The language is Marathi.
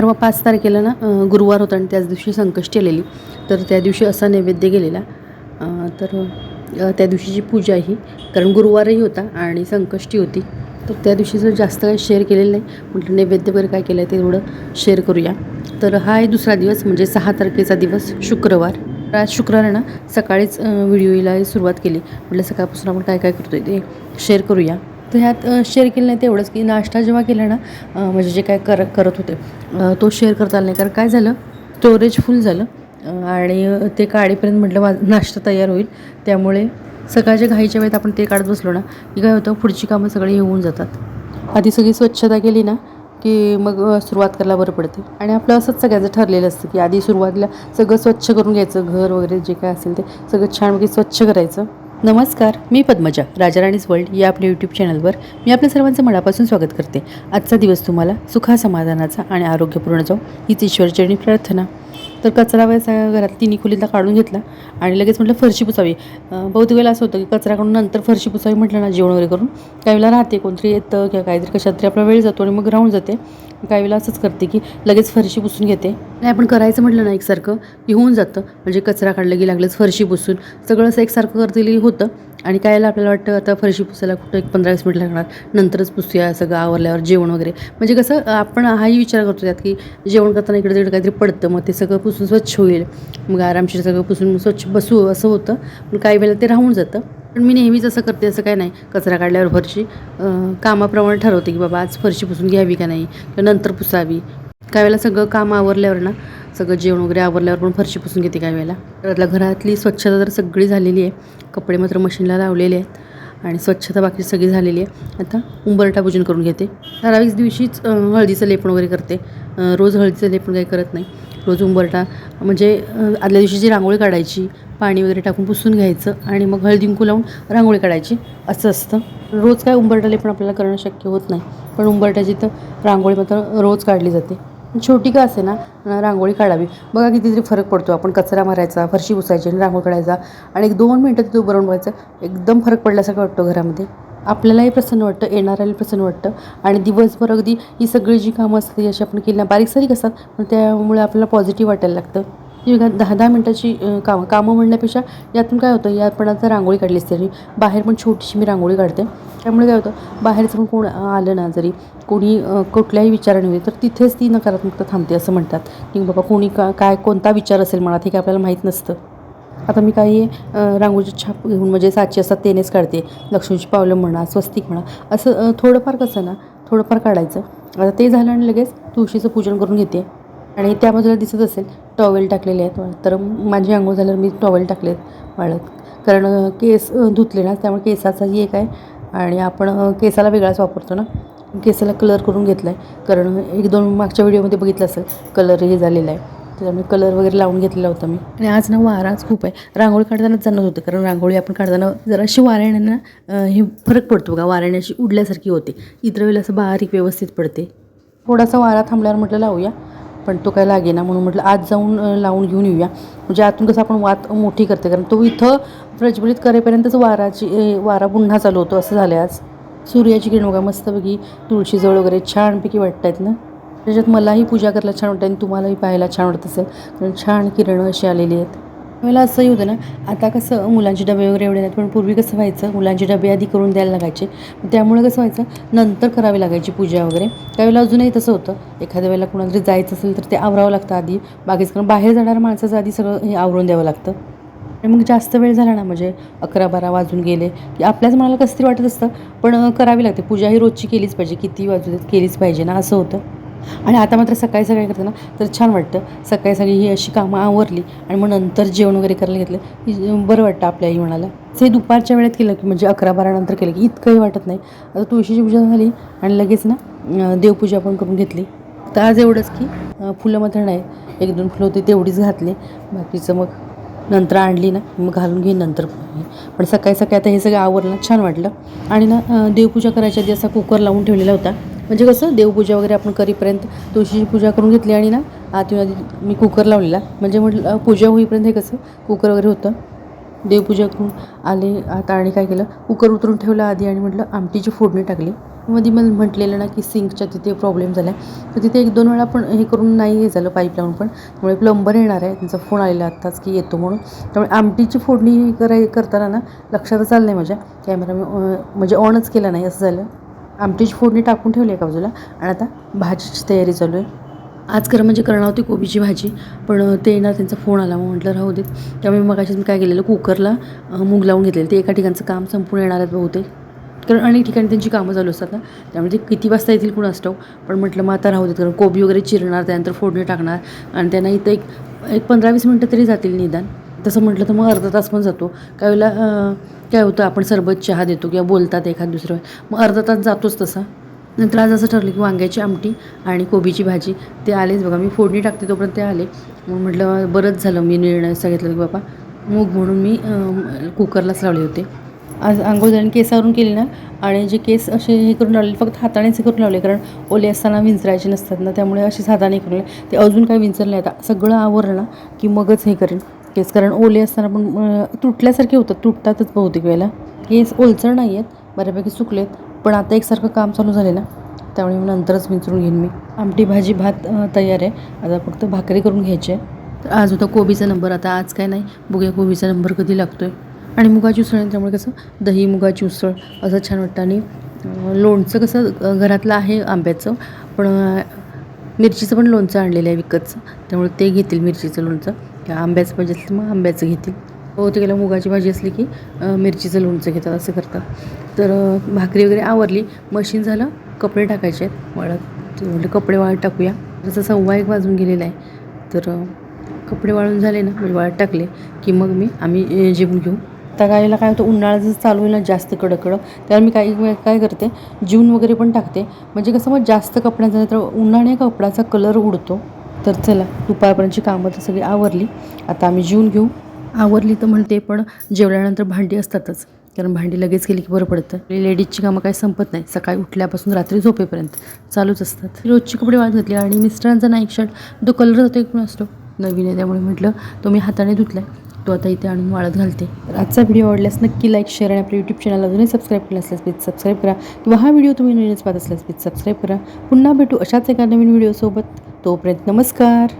परवा पाच तारखेला ना गुरुवार होता आणि त्याच दिवशी संकष्टी आलेली. तर त्या दिवशी असा नैवेद्य गेलेला. तर त्या दिवशीची पूजा ही कारण गुरुवारही होता आणि संकष्टी होती. तर त्या दिवशी जर जास्त काही शेअर केलेलं नाही म्हटलं नैवेद्य वगैरे काय केलं आहे ते थोडं शेअर करूया. तर हा आहे दुसरा दिवस म्हणजे सहा तारखेचा दिवस शुक्रवार. आज शुक्रवार ना सकाळीच व्हिडिओला सुरुवात केली. म्हटलं सकाळपासून आपण काय काय करतो आहे ते शेअर करूया. तर ह्यात शेअर केलं नाही तेवढंच की नाश्ता जेव्हा केला ना म्हणजे जे काय कर करत होते तो शेअर करता आला नाही. कारण काय झालं स्टोरेज फुल झालं आणि ते काढेपर्यंत म्हटलं मा नाश्ता तयार होईल. त्यामुळे सकाळच्या घाईच्या वेळेत आपण ते काढत बसलो ना की काय होतं पुढची कामं सगळी होऊन जातात. आधी सगळी स्वच्छता केली ना की मग सुरुवात करायला बरं पडते. आणि आपलं असंच सगळ्याचं ठरलेलं असतं की आधी सुरुवातीला सगळं स्वच्छ करून घ्यायचं घर वगैरे जे काय असेल ते सगळं छानपैकी स्वच्छ करायचं. नमस्कार मी पद्मजा राजाराणीज वर्ल्ड या आपल्या यूट्यूब चॅनलवर मी आपल्या सर्वांचं मनापासून स्वागत करते. आजचा दिवस तुम्हाला सुखा समाधानाचा आणि आरोग्यपूर्ण जाऊ हीच ईश्वरचरणी प्रार्थना. तर कचरा वयाचा घरात तिन्ही खोलीला काढून घेतला आणि लगेच म्हटलं फरशी पुसावी. बहुतेक वेळेला असं होतं की कचरा काढून नंतर फरशी पुसावी म्हटलं ना जेवण वगैरे करून. काही वेळेला राहते कोणतरी येतं किंवा काहीतरी कशात तरी आपला वेळ जातो आणि मग राहून जाते. काही वेळेला असंच करते की लगेच फरशी पुसून घेते. आणि आपण करायचं म्हटलं ना एकसारखं की होऊन जातं. म्हणजे कचरा काढलं की लागलंच फरशी पुसून. सगळं असं एकसारखं करतेली होतं. आणि काय वेळेला आपल्याला वाटतं आता फरशी पुसायला कुठं एक पंधरा वीस मिनिट लागणार. नंतरच पुसूया सगळं आवरल्यावर जेवण वगैरे. म्हणजे कसं आपण हाही विचार करतो त्यात की जेवण करताना इकडे तिकडे काहीतरी पडतं. मग ते सगळं पुसून स्वच्छ होईल. मग आरामशीर सगळं पुसून स्वच्छ बसू असं होतं. पण काही वेळेला ते राहून जातं. पण मी नेहमीच असं करते असं काय नाही. कचरा काढल्यावर फरशी कामाप्रमाणे ठरवते की बाबा आज फरशी पुसून घ्यावी का नाही किंवा नंतर पुसावी. काही वेळेला सगळं काम आवरल्यावर ना सगळं जेवण वगैरे आवरल्यावर पण फरशी पुसून घेते काही वेळेला. घरातल्या घरातली स्वच्छता तर सगळी झालेली आहे. कपडे मात्र मशीनला लावलेले आहेत आणि स्वच्छता बाकी सगळी झालेली आहे. आता उंबरटा पूजन करून घेते. ठराविक दिवशीच हळदीचं लेपण वगैरे करते. रोज हळदीचं लेपण काही करत नाही. रोज उंबरटा म्हणजे आदल्या दिवशी जी रांगोळी काढायची पाणी वगैरे टाकून पुसून घ्यायचं आणि मग हळदी लावून रांगोळी काढायची असं असतं. रोज काय उंबरटा पण आपल्याला करणं शक्य होत नाही पण उंबरट्याची तर रांगोळी मात्र रोज काढली जाते. छोटी का असे ना रांगोळी काढावी. बघा कितीतरी फरक पडतो. आपण कचरा मारायचा फरशी पुसायची आणि रांगोळी काढायचा आणि एक दोन मिनटं तिथे उभं राहून बघायचं एकदम फरक पडल्यासारखं वाटतो घरामध्ये. आपल्यालाही प्रसन्न वाटतं येणाऱ्याला प्रसन्न वाटतं. आणि दिवसभर अगदी ही सगळी जी कामं असतात अशी आपण केली बारीक सारीक असतात पण त्यामुळे आपल्याला पॉझिटिव्ह वाटायला लागतं. दहा दहा मिनटाची कामं कामं म्हणण्यापेक्षा यातून काय होतं यात पण आता रांगोळी काढली असते बाहेर पण छोटीशी मी रांगोळी काढते. त्यामुळे काय होतं बाहेरचं पण कोण आलं ना जरी कोणी कुठल्याही विचाराने होते तर तिथेच ती नकारात्मकता थांबते असं म्हणतात. की बाबा कोणी का काय कोणता विचार असेल मनात हे काय आपल्याला माहीत नसतं. आता मी काही अं, रांगोळीची छाप घेऊन म्हणजे साची असतात तेनेच काढते. लक्ष्मीची पावलं म्हणा स्वस्तिक म्हणा. असं थोडंफार कसं ना थोडंफार काढायचं. आता ते झालं आणि लगेच तुळशीचं पूजन करून घेते. आणि त्या बाजूला दिसत असेल टॉवेल टाकलेले आहेत वाळत. तर माझी आंघोळ झाल्यावर मी टॉवेल टाकलेत वाळत. कारण केस धुतले ना त्यामुळे केसाचाही एक आहे. आणि आपण केसाला वेगळाच वापरतो ना. केसाला कलर करून घेतला आहे कारण एक दोन मागच्या व्हिडिओमध्ये बघितलं असेल कलर हे झालेला आहे. त्याच्यामुळे कलर वगैरे लावून घेतलेला होता मी. आणि आज ना वाराच खूप आहे. रांगोळी काढतानाच जाणत होतं कारण रांगोळी आपण काढताना जराशी वाऱ्याने हे फरक पडतो बघा. वाऱ्याने अशी उडल्यासारखी होते. इतर वेळेला असं बारीक व्यवस्थित पडते. थोडासा वारा थांबल्यावर म्हटलं लावूया पण तो काय लागेना म्हणून म्हटलं आज जाऊन लावून घेऊन येऊया. म्हणजे आतून कसं आपण वात मोठी करते कारण तो इथं प्रज्वलित करेपर्यंतच वाराची वारा पुन्हा चालू होतो. असं झालं आज. सूर्याची किरण बघा मस्तपैकी तुळशीजवळ वगैरे छानपैकी वाटत आहेत ना. त्याच्यात मलाही पूजा करायला छान वाटतं आणि तुम्हालाही पाहायला छान वाटत असेल. कारण छान किरणं अशी आलेली आहेत. मला असंही होतं ना आता कसं मुलांचे डबे वगैरे एवढे नाहीत पण पूर्वी कसं व्हायचं मुलांचे डबे आधी करून द्यायला लागायचे. त्यामुळे कसं व्हायचं नंतर करावी लागायची पूजा वगैरे. त्यावेळेला अजूनही तसं होतं. एखाद्या वेळेला कुणाला जरी जायचं असेल तर ते आवरावं लागतं आधी. बाकीच कारण बाहेर जाणाऱ्या माणसाचं आधी सगळं हे आवरून द्यावं लागतं. आणि मग जास्त वेळ झाला ना म्हणजे अकरा बारा वाजून गेले. की आपल्याच मनाला कसं तरी वाटत असतं पण करावी लागते. पूजा ही रोजची केलीच पाहिजे. किती वाजू देत केलीच पाहिजे ना असं होतं. आणि आता मात्र सकाळी सकाळी करते ना तर छान वाटतं. सकाळी सकाळी ही अशी कामं आवरली आणि मग नंतर जेवण वगैरे करायला घेतलं की बरं वाटतं आपल्याही मनाला ते दुपारच्या वेळेत केलं की म्हणजे अकरा बारानंतर केलं की इतकंही वाटत नाही. आता तुळशीची पूजा झाली आणि लगेच ना देवपूजा पण करून घेतली. तर आज एवढंच की फुलं मात्र नाही. एक दोन फुलं होती तेवढीच घातली. बाकीचं मग नंतर आणली ना मग घालून घेईन नंतर पण सकाळी सकाळी आता हे सगळं आवरलं छान वाटलं. आणि ना देवपूजा करायच्या आधी असा कुकर लावून ठेवलेला होता. म्हणजे कसं देवपूजा वगैरे आपण करीपर्यंत तुळशीची पूजा करून घेतली आणि ना आधी आधी मी कुकर लावलेला. म्हणजे म्हटलं पूजा होईपर्यंत हे कसं कुकर वगैरे होतं. देवपूजा करून आले आता आणि काय केलं कुकर उतरून ठेवलं आधी आणि म्हटलं आमटीची फोडणी टाकली. मध्ये मला म्हटलेलं ना की सिंकच्या तिथे प्रॉब्लेम झाला आहे तर तिथे एक दोन वेळा पण हे करून नाही हे झालं पाईप लावून पण. त्यामुळे प्लंबर येणार आहे. त्यांचा फोन आलेला आत्ताच की येतो म्हणून. त्यामुळे आमटीची फोडणी कराय करताना ना लक्षातच आलं नाही माझ्या. कॅमेरा म्हणजे ऑनच केला नाही असं झालं. आमटीची फोडणी टाकून ठेवली एका बाजूला? आणि आता भाजीची तयारी चालू आहे. आज खरं म्हणजे करणार होती कोबीची भाजी पण ते ना त्यांचा फोन आला मग म्हटलं राहू देत त्यामुळे मग मी काय केलेलं कुकरला मूग लावून घेतलेलं. ते एका ठिकाणचं काम संपून येणार आहेत बहुतेक. कारण अनेक ठिकाणी त्यांची कामं चालू असतात ना. त्यामुळे ते किती वाजता येतील कुणा असतो पण म्हटलं मग आता राहू देत कारण कोबी वगैरे चिरणार त्यानंतर फोडणी टाकणार. आणि त्यांना इथं एक एक पंधरा वीस मिनटं तरी जातील निदान. तसं म्हटलं तर मग अर्धा तास पण जातो. काही वेळेला काय होतं आपण सरबत चहा देतो किंवा बोलतात एखाद दुसरं मग अर्धा तास जातोच तसा. नंतर आज असं ठरलं की वांग्याची आमटी आणि कोबीची भाजी ते आलेच बघा. मी फोडणी टाकते तोपर्यंत ते आले. मग म्हटलं बरंच झालं मी निर्णय सांगितलं की बाबा मूग म्हणून मी कुकरलाच लावले होते. आज आंघोळ झाली केसावरून केली ना आणि जे केस असे हे करून लावले फक्त हातानेच हे करून लावले कारण ओले असताना विंचरायचे नसतात ना त्यामुळे असेच हाताने करून ते अजून काही विंचरले आता सगळं आवरलं ना की मगच हे करेन. केस कारण ओले असताना पण तुटल्यासारखे होतात तुटतातच बहुतेक वेळेला. केस ओलचर नाही आहेत बऱ्यापैकी सुकलेत पण आता एकसारखं काम चालू झाले ना त्यामुळे मी नंतरच विचरून घेईन मी. आमटी भाजी भात तयार आहे. आता फक्त भाकरी करून घ्यायची आहे. तर आज होता कोबीचा नंबर आता आज काय नाही. बघूया कोबीचा नंबर कधी लागतो आहे आणि मुगाची उसळ त्यामुळे कसं दही मुगाची उसळ असं छान वाटतं. आणि लोणचं कसं घरातलं आहे आंब्याचं पण मिरचीचं पण लोणचं आणलेलं आहे विकतचं. त्यामुळे ते घेतील मिरचीचं लोणचं. किंवा आंब्याचं पाहिजे असेल तर मग आंब्याचं घेतील. हो, बहुतेकाला मुगाची भाजी असली की मिरचीचं लोणचं घेतात असं करतात. तर भाकरी वगैरे आवरली मशीन झालं कपडे टाकायचे आहेत वाळत. म्हटलं कपडे वाळत टाकूया. जसं सव्वा एक वाजून गेलेला आहे तर कपडे वाळून झाले ना म्हणजे वाळत टाकले की मग मी आम्ही जेवून घेऊ. आता गायला काय होतं उन्हाळा जसं चालू होईल ना जास्त कडक कडक त्यावर मी काही वेळ काय करते जीवन वगैरे पण टाकते. म्हणजे कसं मग जास्त कपड्यांचा तर उन्हाने कपड्याचा कलर उडतो. तर चला दुपारपर्यंतची कामं तर सगळी आवरली. आता आम्ही जेवून घेऊ. आवरली तर म्हणते पण जेवल्यानंतर भांडी असतातच. कारण भांडी लगेच केली की बरं पडतं. लेडीजची कामं काही संपत नाही. सकाळी उठल्यापासून रात्री झोपेपर्यंत चालूच असतात. रोजचे कपडे वाळत घातले आणि मिस्टरांचा नाईक शर्ट तो कलर जातो एक असतो. नवीन आहे त्यामुळे म्हटलं तो मी हाताने धुतला तो आता इथे आणून वाळत घालते. तर आजचा व्हिडिओ आवडल्यास नक्की लाईक शेअर आणि आपल्या यूट्यूब चॅनल अजूनही सबस्क्राईब केला असल्यास प्लीज सबस्क्राईब करा. किंवा हा व्हिडिओ तुम्ही नवीनच पाहत असल्यास प्लीज सबस्क्राईब करा. पुन्हा भेटू अशाच एका नवीन व्हिडिओसोबत. तोपर्यंत नमस्कार.